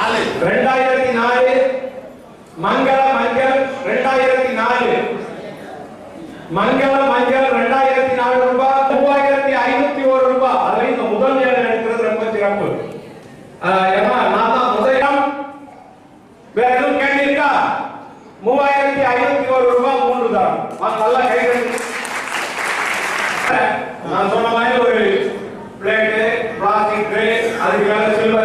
நாலு. ரெண்டாயிரத்தி நாலு. மங்கள மஞ்சள் ரெண்டாயிரத்தி நாலு. மங்கள மஞ்சள் ரெண்டாயிரத்தி நாலு ரூபாய் மூவாயிரத்தி ஐநூத்தி ஒரு ரூபாய் அதுல இந்த முதல் இடம் எடுக்கிறது ரொம்ப சிறப்பு. மூவாயிரத்தி ஐநூத்தி ஒரு ரூபாய் மூன்று தான் நல்லா கை நான் சொன்ன மாதிரி ஒரு பிளேட்டு பிளாஸ்டிக் அதுக்கு மேல சில்வர்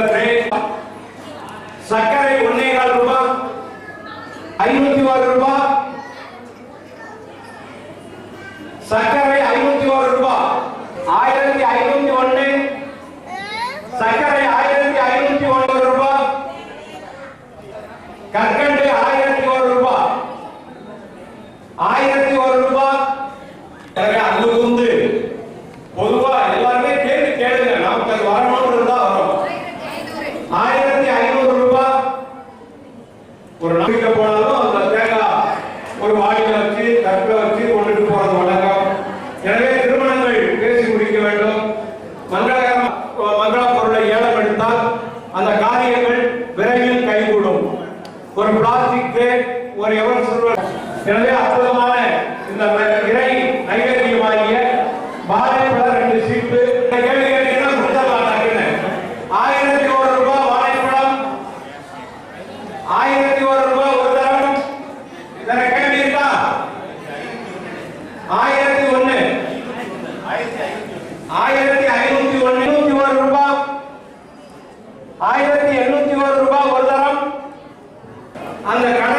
சர்க்கரை ஐநூத்தி ஒரு ரூபாய். ஆயிரத்தி ஐநூத்தி ஒன்னு சர்க்கரை ஆயிரத்தி ஐநூத்தி ஒன்பது ரூபாய். கற்கண்டு ஆயிரத்தி ஒரு ரூபாய். ஆயிரத்தி ஒரு ரூபாய். எனவே அன்பு கூர்ந்து பொதுவா எல்லாருமே கேள்வி கேளுங்க. நமக்கு அது வரணும் இருந்தா வரும். ஆயிரத்தி ஐநூறு ரூபாய். ஒரு நம்பிக்கை போனாலும் அந்த தேங்காய் ஒரு ஒரு எவர் சொல்வார் எனவே அற்புதமான இந்த இறை நைவேத்தியமாகிய வாழைப்பழ ரெண்டு சீப்பு கேள்வி கேட்டீங்கன்னா ஆயிரத்தி ஒரு ரூபாய் வாழைப்பழம் ஆயிரத்தி ஒரு ரூபாய் ஒரு தரம். கேள்வி இருக்கா? ஆயிரத்தி ஒண்ணு. ஆயிரத்தி ஐநூத்தி ஒண்ணு. ஒரு ரூபாய். ஆயிரத்தி எண்ணூத்தி ஒரு ரூபாய் ஒரு தரம். அந்த கடலில்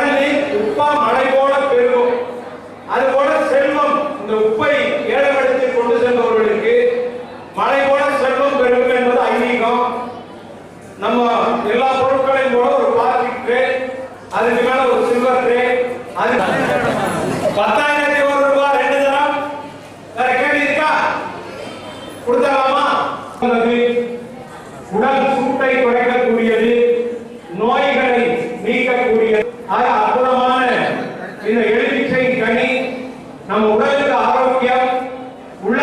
அதுக்கு மேல ஒரு சில்வர் ட்ரே. அது பத்தாயிரத்தி ஒரு ரூபாய் ரெண்டு தரம். வேற கேள்வி இருக்கா? கொடுத்தலாமா? உடல் சூட்டை குறைக்கக்கூடியது நோய்களை நீக்கக்கூடியது. ஆக அற்புதமான இந்த எலுமிச்சை கனி நம்ம உடலுக்கு ஆரோக்கியம். உள்ள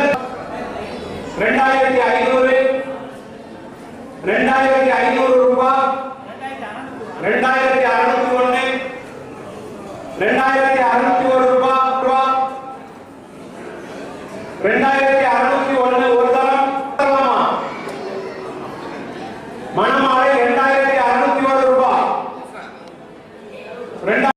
ரெண்டாயிரத்தி ஐநூறு ரெண்டாயிரத்தி ஐநூறு ரூபாய் ரெண்டாயிரத்தி அறுநூத்தி ஒண்ணு ரெண்டாயிரத்தி அறுநூத்தி ஒரு ரூபாய் ரூபாய் ரெண்டாயிரத்தி அறுநூத்தி ஒண்ணு ஒரு தரம். தரலாமா மணமா